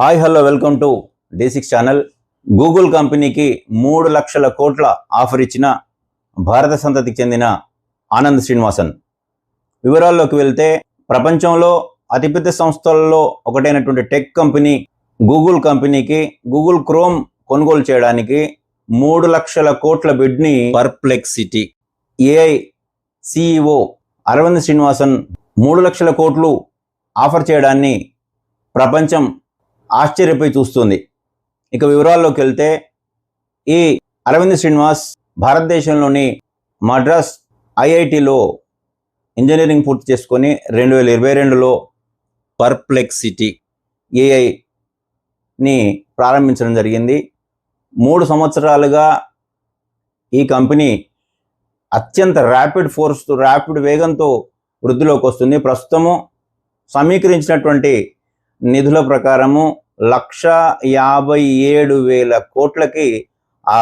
Hi hello welcome to D six channel. Google కంపెనీకి మూడు లక్షల కోట్ల ఆఫర్ ఇచ్చిన భారత సంతతికి చెందిన ఆనంద్ శ్రీనివాసన్. వివరాల్లోకి వెళ్తే ప్రపంచంలో అతిపెద్ద సంస్థలలో ఒకటైనటువంటి టెక్ కంపెనీ గూగుల్ కంపెనీకి గూగుల్ క్రోమ్ కొనుగోలు చేయడానికి మూడు లక్షల కోట్ల బిడ్ని Perplexity. AI CEO Aravind Srinivasan మూడు లక్షల కోట్లు ఆఫర్ చేయడాన్ని ప్రపంచం ఆశ్చర్యపోయి చూస్తుంది. ఇక వివరాల్లోకి వెళ్తే ఈ అరవింద్ శ్రీనివాస్ భారతదేశంలోని మద్రాస్ ఐఐటిలో ఇంజనీరింగ్ పూర్తి చేసుకొని రెండు వేల ఇరవై రెండులో పర్ప్లెక్సిటీ ఏఐని ప్రారంభించడం జరిగింది. మూడు సంవత్సరాలుగా ఈ కంపెనీ అత్యంత ర్యాపిడ్ ఫోర్స్ ర్యాపిడ్ వేగంతో వృద్ధిలోకి వస్తుంది. ప్రస్తుతము సమీకరించినటువంటి నిధుల ప్రకారము లక్ష యాభై ఏడు వేల కోట్లకి ఆ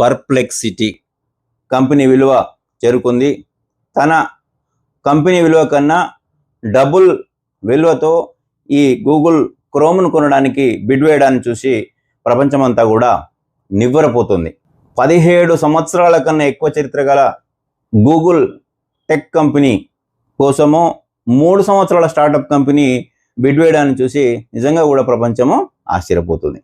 పర్ప్లెక్సిటీ కంపెనీ విలువ చేరుకుంది. తన కంపెనీ విలువ కన్నా డబుల్ విలువతో ఈ గూగుల్ క్రోమ్ను కొనడానికి బిడ్ వేయడాన్ని చూసి ప్రపంచమంతా కూడా నివ్వరపోతుంది. పదిహేడు సంవత్సరాల కన్నా ఎక్కువ చరిత్ర గల గూగుల్ టెక్ కంపెనీ కోసము మూడు సంవత్సరాల స్టార్టప్ కంపెనీ బిడ్వేయడాన్ని చూసి నిజంగా కూడా ప్రపంచము ఆశ్చర్యపోతుంది.